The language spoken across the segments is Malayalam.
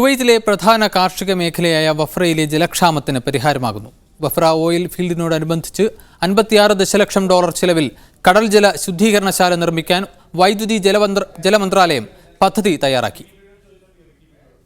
കുവൈത്തിലെ പ്രധാന കാർഷിക മേഖലയായ വഫ്രയിലെ ജലക്ഷാമത്തിന് പരിഹാരമാകുന്നു. വഫ്ര ഓയിൽ ഫീൽഡിനോടനുബന്ധിച്ച് അൻപത്തിയാറ് ദശലക്ഷം ഡോളർ ചെലവിൽ കടൽ ജല ശുദ്ധീകരണശാല നിർമ്മിക്കാൻ വൈദ്യുതി ജലമന്ത്ര ജലമന്ത്രാലയം പദ്ധതി തയ്യാറാക്കി.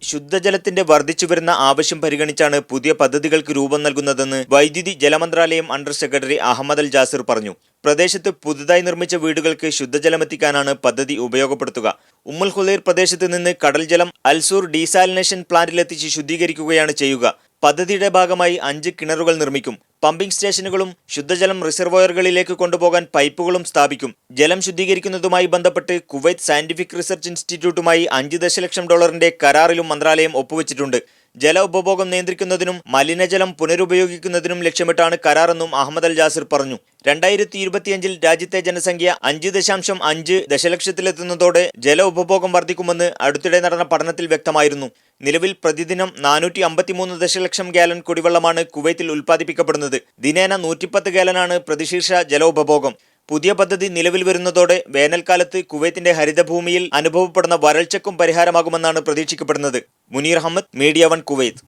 ശുദ്ധജലത്തിന്റെ വർദ്ധിച്ചു വരുന്ന ആവശ്യം പരിഗണിച്ചാണ് പുതിയ പദ്ധതികൾക്ക് രൂപം നൽകുന്നതെന്ന് വൈദ്യുതി ജലമന്ത്രാലയം under secretary Ahmed al Jasir പറഞ്ഞു. പ്രദേശത്ത് പുതുതായി നിർമ്മിച്ച വീടുകൾക്ക് ശുദ്ധജലമെത്തിക്കാനാണ് പദ്ധതി ഉപയോഗപ്പെടുത്തുക. ഉമ്മുൽ ഹുദൈർ പ്രദേശത്ത് നിന്ന് കടൽ ജലം അൽസൂർ ഡീസാലിനേഷൻ പ്ലാന്റിലെത്തിച്ച് ശുദ്ധീകരിക്കുകയാണ് ചെയ്യുക. പദ്ധതിയുടെ ഭാഗമായി അഞ്ച് കിണറുകൾ നിർമ്മിക്കും. പമ്പിംഗ് സ്റ്റേഷനുകളും ശുദ്ധജലം റിസർവോയറുകളിലേക്ക് കൊണ്ടുപോകാൻ പൈപ്പുകളും സ്ഥാപിക്കും. ജലം ശുദ്ധീകരിക്കുന്നതുമായി ബന്ധപ്പെട്ട് കുവൈത്ത് സയന്റിഫിക് റിസർച്ച് ഇൻസ്റ്റിറ്റ്യൂട്ടുമായി അഞ്ച് ദശലക്ഷം ഡോളറിന്റെ കരാറിലും മന്ത്രാലയം ഒപ്പുവെച്ചിട്ടുണ്ട്. ജല ഉപഭോഗം നിയന്ത്രിക്കുന്നതിനും മലിനജലം പുനരുപയോഗിക്കുന്നതിനും ലക്ഷ്യമിട്ടാണ് കരാറെന്നും അഹമ്മദ് അൽ ജാസിർ പറഞ്ഞു. രണ്ടായിരത്തി ഇരുപത്തിയഞ്ചിൽ രാജ്യത്തെ ജനസംഖ്യ അഞ്ച് ദശാംശം അഞ്ച് ദശലക്ഷത്തിലെത്തുന്നതോടെ ജല ഉപഭോഗം വർദ്ധിക്കുമെന്ന് അടുത്തിടെ നടന്ന പഠനത്തിൽ വ്യക്തമായിരുന്നു. നിലവിൽ പ്രതിദിനം നാനൂറ്റി അമ്പത്തിമൂന്ന് ദശലക്ഷം ഗാലൻ കുടിവെള്ളമാണ് കുവൈത്തിൽ ഉൽപ്പാദിപ്പിക്കപ്പെടുന്നത്. ദിനേന നൂറ്റിപ്പത്ത് ഗാലനാണ് പ്രതിശീർഷ ജല ഉപഭോഗം. പുതിയ പദ്ധതി നിലവിൽ വരുന്നതോടെ വേനൽക്കാലത്ത് കുവൈത്തിന്റെ ഹരിതഭൂമിയിൽ അനുഭവപ്പെടുന്ന വരൾച്ചക്കും പരിഹാരമാകുമെന്നാണ് പ്രതീക്ഷിക്കപ്പെടുന്നത്. Muneer Ahmed media one Kuwait.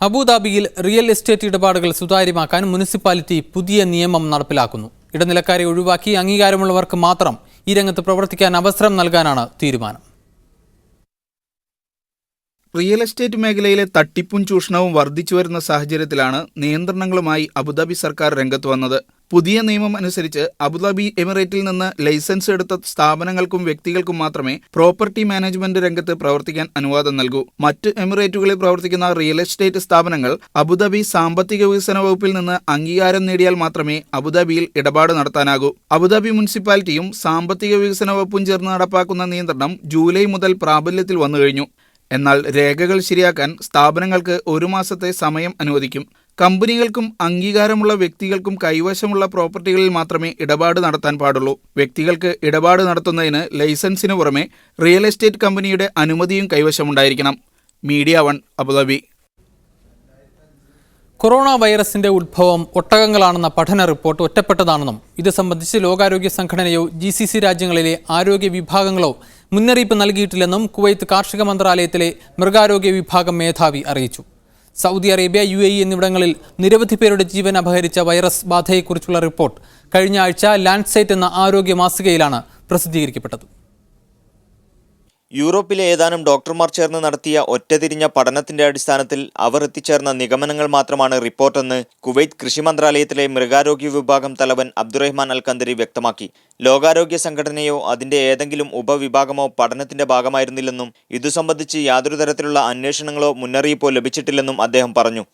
അബുദാബിയിൽ റിയൽ എസ്റ്റേറ്റ് ഇടപാടുകൾ സുതാര്യമാക്കാൻ മുനിസിപ്പാലിറ്റി പുതിയ നിയമം നടപ്പിലാക്കുന്നു. ഇടനിലക്കാരെ ഒഴിവാക്കി അംഗീകാരമുള്ളവർക്ക് മാത്രം ഈ രംഗത്ത് പ്രവർത്തിക്കാൻ അവസരം നൽകാനാണ് തീരുമാനം. റിയൽ എസ്റ്റേറ്റ് മേഖലയിലെ തട്ടിപ്പും ചൂഷണവും വർദ്ധിച്ചു വരുന്ന സാഹചര്യത്തിലാണ് നിയന്ത്രണങ്ങളുമായി അബുദാബി സർക്കാർ രംഗത്ത് വന്നത്. പുതിയ നിയമം അനുസരിച്ച് അബുദാബി എമിറേറ്റിൽ നിന്ന് ലൈസൻസ് എടുത്ത സ്ഥാപനങ്ങൾക്കും വ്യക്തികൾക്കും മാത്രമേ പ്രോപ്പർട്ടി മാനേജ്മെന്റ് രംഗത്ത് പ്രവർത്തിക്കാൻ അനുവാദം നൽകൂ. മറ്റ് എമിറേറ്റുകളിൽ പ്രവർത്തിക്കുന്ന റിയൽ എസ്റ്റേറ്റ് സ്ഥാപനങ്ങൾ അബുദാബി സാമ്പത്തിക വികസന വകുപ്പിൽ നിന്ന് അംഗീകാരം നേടിയാൽ മാത്രമേ അബുദാബിയിൽ ഇടപാട് നടത്താനാകൂ. അബുദാബി മുനിസിപ്പാലിറ്റിയും സാമ്പത്തിക വികസന വകുപ്പും ചേർന്ന് നടപ്പാക്കുന്ന നിയന്ത്രണം ജൂലൈ മുതൽ പ്രാബല്യത്തിൽ വന്നു കഴിഞ്ഞു എന്നാൽ രേഖകൾ ശരിയാക്കാൻ സ്ഥാപനങ്ങൾക്ക് ഒരു മാസത്തെ സമയം അനുവദിക്കും. കമ്പനികൾക്കും അംഗീകാരമുള്ള വ്യക്തികൾക്കും കൈവശമുള്ള പ്രോപ്പർട്ടികളിൽ മാത്രമേ ഇടപാട് നടത്താൻ പാടുള്ളൂ. വ്യക്തികൾക്ക് ഇടപാട് നടത്തുന്നതിന് ലൈസൻസിന് പുറമെ റിയൽ എസ്റ്റേറ്റ് കമ്പനിയുടെ അനുമതിയും കൈവശമുണ്ടായിരിക്കണം. Media one Abu Dhabi. Corona വൈറസിന്റെ ഉത്ഭവം ഒട്ടകങ്ങളാണെന്ന പഠന റിപ്പോർട്ട് ഒറ്റപ്പെട്ടതാണെന്നും ഇത് സംബന്ധിച്ച് ലോകാരോഗ്യ സംഘടനയോ ജി സി സി രാജ്യങ്ങളിലെ ആരോഗ്യ വിഭാഗങ്ങളോ മുന്നറിയിപ്പ് നൽകിയിട്ടില്ലെന്നും കുവൈത്ത് കാർഷിക മന്ത്രാലയത്തിലെ മൃഗാരോഗ്യ വിഭാഗം മേധാവി അറിയിച്ചു. Saudi Arabia U A E എന്നിവിടങ്ങളിൽ നിരവധി പേരുടെ ജീവൻ അപഹരിച്ച വൈറസ് ബാധയെക്കുറിച്ചുള്ള റിപ്പോർട്ട് കഴിഞ്ഞ ആഴ്ച ലാൻഡ്സൈറ്റ് എന്ന ആരോഗ്യ മാസികയിലാണ് പ്രസിദ്ധീകരിക്കപ്പെട്ടത്. യൂറോപ്പിലെ ഏതാനും ഡോക്ടർമാർ ചേർന്ന് നടത്തിയ ഒറ്റതിരിഞ്ഞ പഠനത്തിന്റെ അടിസ്ഥാനത്തിൽ അവർ എത്തിച്ചേർന്ന നിഗമനങ്ങൾ മാത്രമാണ് റിപ്പോർട്ടെന്ന് കുവൈത്ത് കൃഷി മന്ത്രാലയത്തിലെ മൃഗാരോഗ്യ വിഭാഗം തലവൻ അബ്ദുറഹ്മാൻ അൽ കന്തരി വ്യക്തമാക്കി. ലോകാരോഗ്യ സംഘടനയോ അതിന്റെ ഏതെങ്കിലും ഉപവിഭാഗമോ പഠനത്തിന്റെ ഭാഗമായിരുന്നില്ലെന്നും ഇതു സംബന്ധിച്ച് യാതൊരു തരത്തിലുള്ള അന്വേഷണങ്ങളോ മുന്നറിയിപ്പോ ലഭിച്ചിട്ടില്ലെന്നും അദ്ദേഹം പറഞ്ഞു.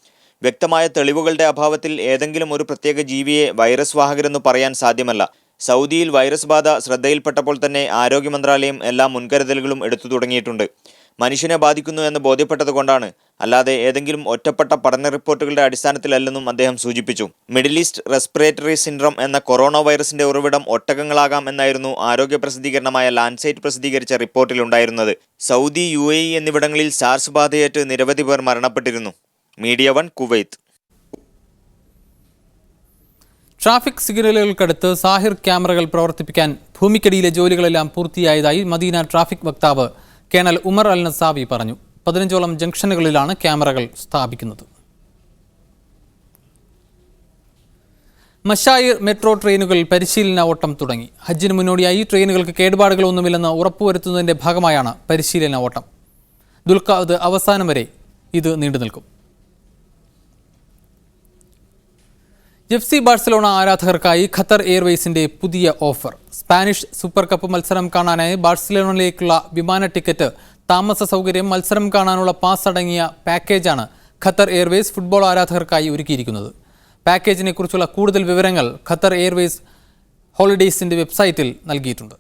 വ്യക്തമായ തെളിവുകളുടെ അഭാവത്തിൽ ഏതെങ്കിലും ഒരു പ്രത്യേക ജീവിയെ വൈറസ് വാഹകരെന്ന് പറയാൻ സാധ്യമല്ല. സൗദിയിൽ വൈറസ് ബാധ ശ്രദ്ധയിൽപ്പെട്ടപ്പോൾ തന്നെ ആരോഗ്യ മന്ത്രാലയം എല്ലാ മുൻകരുതലുകളും എടുത്തു തുടങ്ങിയിട്ടുണ്ട്. മനുഷ്യനെ ബാധിക്കുന്നു എന്ന് ബോധ്യപ്പെട്ടതുകൊണ്ടാണ് അല്ലാതെ ഏതെങ്കിലും ഒറ്റപ്പെട്ട പഠന റിപ്പോർട്ടുകളുടെ അടിസ്ഥാനത്തിലല്ലെന്നും അദ്ദേഹം സൂചിപ്പിച്ചു. മിഡിൽ ഈസ്റ്റ് റെസ്പിറേറ്ററി സിൻഡ്രോം എന്ന കൊറോണ വൈറസിന്റെ ഉറവിടം ഒട്ടകങ്ങളാകാം എന്നായിരുന്നു ആരോഗ്യ പ്രസിദ്ധീകരണമായ ലാൻഡ്സൈറ്റ് പ്രസിദ്ധീകരിച്ച റിപ്പോർട്ടിലുണ്ടായിരുന്നത് സൗദി യു എന്നിവിടങ്ങളിൽ സാർസ് ബാധയേറ്റ് നിരവധി പേർ മരണപ്പെട്ടിരുന്നു. Media one Kuwait. ട്രാഫിക് സിഗ്നലുകൾക്കടുത്ത് സാഹിർ ക്യാമറകൾ പ്രവർത്തിപ്പിക്കാൻ ഭൂമിക്കടിയിലെ ജോലികളെല്ലാം പൂർത്തിയായതായി മദീന ട്രാഫിക് വക്താവ് കേണൽ ഉമർ അൽ നസാവി പറഞ്ഞു. പതിനഞ്ചോളം ജംഗ്ഷനുകളിലാണ് ക്യാമറകൾ സ്ഥാപിക്കുന്നത്. മഷായിർ മെട്രോ ട്രെയിനുകൾ പരിശീലന ഓട്ടം തുടങ്ങി. ഹജ്ജിന് മുന്നോടിയായി ട്രെയിനുകൾക്ക് കേടുപാടുകളൊന്നുമില്ലെന്ന് ഉറപ്പുവരുത്തുന്നതിന്റെ ഭാഗമായാണ് പരിശീലന ഓട്ടം. ദുൽഖാദ് അവസാനം വരെ ഇത് നീണ്ടു നിൽക്കും എഫ് സി ബാഴ്സലോണ ആരാധകർക്കായി ഖത്തർ എയർവേസിന്റെ പുതിയ ഓഫർ. സ്പാനിഷ് സൂപ്പർ കപ്പ് മത്സരം കാണാനായി ബാഴ്സലോണയിലേക്കുള്ള വിമാന ടിക്കറ്റ് താമസ സൗകര്യം മത്സരം കാണാനുള്ള പാസ് അടങ്ങിയ പാക്കേജാണ് ഖത്തർ എയർവേസ് ഫുട്ബോൾ ആരാധകർക്കായി ഒരുക്കിയിരിക്കുന്നത്. പാക്കേജിനെ കുറിച്ചുള്ള കൂടുതൽ വിവരങ്ങൾ ഖത്തർ എയർവേസ് ഹോളിഡേയ്സിന്റെ വെബ്സൈറ്റിൽ നൽകിയിട്ടുണ്ട്.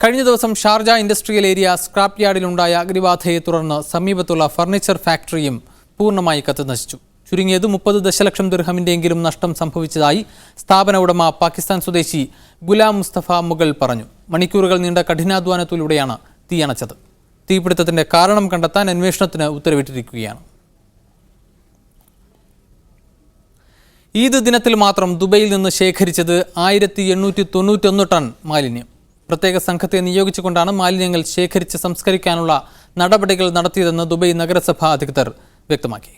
കഴിഞ്ഞ ദിവസം ഷാർജ ഇൻഡസ്ട്രിയൽ ഏരിയ സ്ക്രാപ്പ് യാർഡിലുണ്ടായ അഗ്നിബാധയെ തുടർന്ന് സമീപത്തുള്ള ഫർണിച്ചർ ഫാക്ടറിയും പൂർണമായി കത്തുനശിച്ചു. ചുരുങ്ങിയത് മുപ്പത് ദശലക്ഷം ദിർഹമിന്റെയെങ്കിലും നഷ്ടം സംഭവിച്ചതായി സ്ഥാപന ഉടമ പാകിസ്ഥാൻ സ്വദേശി ഗുലാം മുസ്തഫ മുഗൾ പറഞ്ഞു. മണിക്കൂറുകൾ നീണ്ട കഠിനാധ്വാനത്തിലൂടെയാണ് തീയണച്ചത്. തീപിടുത്തത്തിന്റെ കാരണം കണ്ടെത്താൻ അന്വേഷണത്തിന് ഉത്തരവിട്ടിരിക്കുകയാണ്. ഈദ് ദിനത്തിൽ മാത്രം ദുബൈയിൽ നിന്ന് ശേഖരിച്ചത് ആയിരത്തി എണ്ണൂറ്റി തൊണ്ണൂറ്റൊന്ന് ടൺ മാലിന്യം. പ്രത്യേക സംഘത്തെ നിയോഗിച്ചുകൊണ്ടാണ് മാലിന്യങ്ങൾ ശേഖരിച്ച് സംസ്കരിക്കാനുള്ള നടപടികൾ നടത്തിയതെന്ന് ദുബൈ നഗരസഭാ അധികൃതർ വ്യക്തമാക്കി.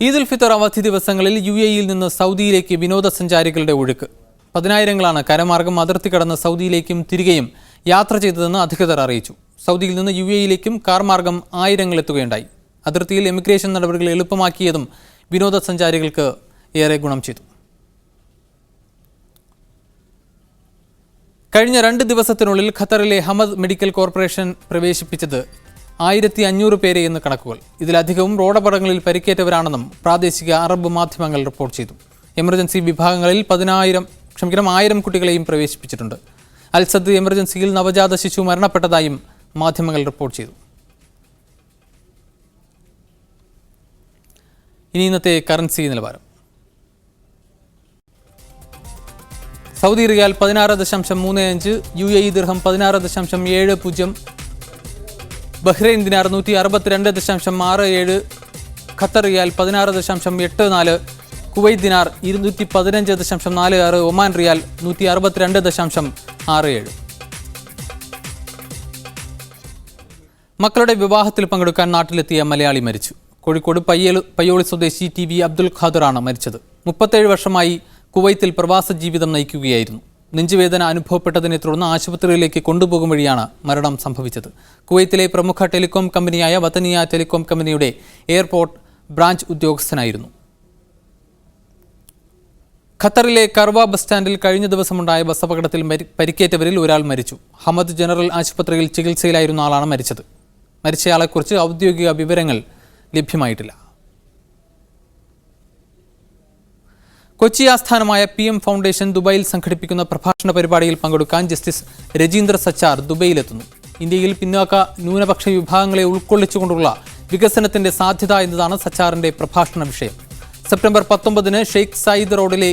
ഈദ് ഉൽ ഫിത്തർ അവധി ദിവസങ്ങളിൽ യു എയിൽ നിന്ന് സൗദിയിലേക്ക് വിനോദസഞ്ചാരികളുടെ ഒഴുക്ക്. പതിനായിരങ്ങളാണ് കരമാർഗം അതിർത്തി കടന്ന് സൗദിയിലേക്കും തിരികെയും യാത്ര ചെയ്തതെന്ന് അധികൃതർ അറിയിച്ചു. സൗദിയിൽ നിന്ന് യു എയിലേക്കും കാർ മാർഗം ആയിരങ്ങൾ എത്തുകയുണ്ടായി അതിർത്തിയിൽ എമിഗ്രേഷൻ നടപടികൾ എളുപ്പമാക്കിയതും വിനോദസഞ്ചാരികൾക്ക് ഏറെ ഗുണം ചെയ്തു. കഴിഞ്ഞ രണ്ട് ദിവസത്തിനുള്ളിൽ ഖത്തറിലെ ഹമദ് മെഡിക്കൽ കോർപ്പറേഷൻ പ്രവേശിപ്പിച്ചത് ആയിരത്തി അഞ്ഞൂറ് പേരെ എന്ന് കണക്കുകൾ. ഇതിലധികവും റോഡപകടങ്ങളിൽ പരിക്കേറ്റവരാണെന്നും പ്രാദേശിക അറബ് മാധ്യമങ്ങൾ റിപ്പോർട്ട് ചെയ്തു. എമർജൻസി വിഭാഗങ്ങളിൽ പതിനായിരം ക്ഷമിക്കണം ആയിരം കുട്ടികളെയും പ്രവേശിപ്പിച്ചിട്ടുണ്ട്. അൽസദ് എമർജൻസിയിൽ നവജാത ശിശു മരണപ്പെട്ടതായും മാധ്യമങ്ങൾ റിപ്പോർട്ട് ചെയ്തു. ഇനി ഇന്നത്തെ കറൻസി നിലവാരം. സൗദി റിയാൽ പതിനാറ് ദശാംശം മൂന്ന് അഞ്ച് യു എ ഇ ദിർഹം പതിനാറ് ദശാംശം ഏഴ് പൂജ്യം ബഹ്റൈൻ ദിനാർ നൂറ്റി അറുപത്തിരണ്ട് ദശാംശം ആറ് ഏഴ് ഖത്തർ റിയാൽ പതിനാറ് ദശാംശം എട്ട് നാല് കുവൈത്ത് ദിനാർ ഇരുന്നൂറ്റി പതിനഞ്ച് ദശാംശം നാല് ആറ് ഒമാൻ റിയാൽ നൂറ്റി അറുപത്തിരണ്ട് ദശാംശം ആറ് ഏഴ്. മക്കളുടെ വിവാഹത്തിൽ പങ്കെടുക്കാൻ നാട്ടിലെത്തിയ മലയാളി മരിച്ചു. കോഴിക്കോട് പയ്യൽ പയ്യോളി സ്വദേശി ടി വി അബ്ദുൽ ഖാദറാണ് മരിച്ചത്. മുപ്പത്തേഴ് വർഷമായി കുവൈത്തിൽ പ്രവാസ ജീവിതം നയിക്കുകയായിരുന്നു. നെഞ്ചുവേദന അനുഭവപ്പെട്ടതിനെ തുടർന്ന് ആശുപത്രിയിലേക്ക് കൊണ്ടുപോകും വഴിയാണ് മരണം സംഭവിച്ചത്. കുവൈത്തിലെ പ്രമുഖ ടെലികോം കമ്പനിയായ വതനിയ ടെലികോം കമ്പനിയുടെ എയർപോർട്ട് ബ്രാഞ്ച് ഉദ്യോഗസ്ഥനായിരുന്നു. ഖത്തറിലെ കർവ ബസ് സ്റ്റാൻഡിൽ കഴിഞ്ഞ ദിവസമുണ്ടായ ബസ് അപകടത്തിൽ പരിക്കേറ്റവരിൽ ഒരാൾ മരിച്ചു. ഹമദ് ജനറൽ ആശുപത്രിയിൽ ചികിത്സയിലായിരുന്ന ആളാണ് മരിച്ചത്. മരിച്ചയാളെക്കുറിച്ച് ഔദ്യോഗിക വിവരങ്ങൾ ലഭ്യമായിട്ടില്ല. കൊച്ചി ആസ്ഥാനമായ പി എം ഫൗണ്ടേഷൻ ദുബായിൽ സംഘടിപ്പിക്കുന്ന പ്രഭാഷണ പരിപാടിയിൽ പങ്കെടുക്കാൻ ജസ്റ്റിസ് രജീന്ദ്ര സച്ചാർ ദുബൈയിലെത്തുന്നു. ഇന്ത്യയിൽ പിന്നോക്ക ന്യൂനപക്ഷ വിഭാഗങ്ങളെ ഉൾക്കൊള്ളിച്ചുകൊണ്ടുള്ള വികസനത്തിന്റെ സാധ്യത എന്നതാണ് സച്ചാറിന്റെ പ്രഭാഷണ വിഷയം. സെപ്റ്റംബർ പത്തൊമ്പതിന് ഷെയ്ഖ് സയ്യിദ് റോഡിലെ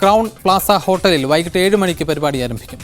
ക്രൗൺ പ്ലാസ ഹോട്ടലിൽ വൈകിട്ട് ഏഴ് മണിക്ക് പരിപാടി ആരംഭിക്കും.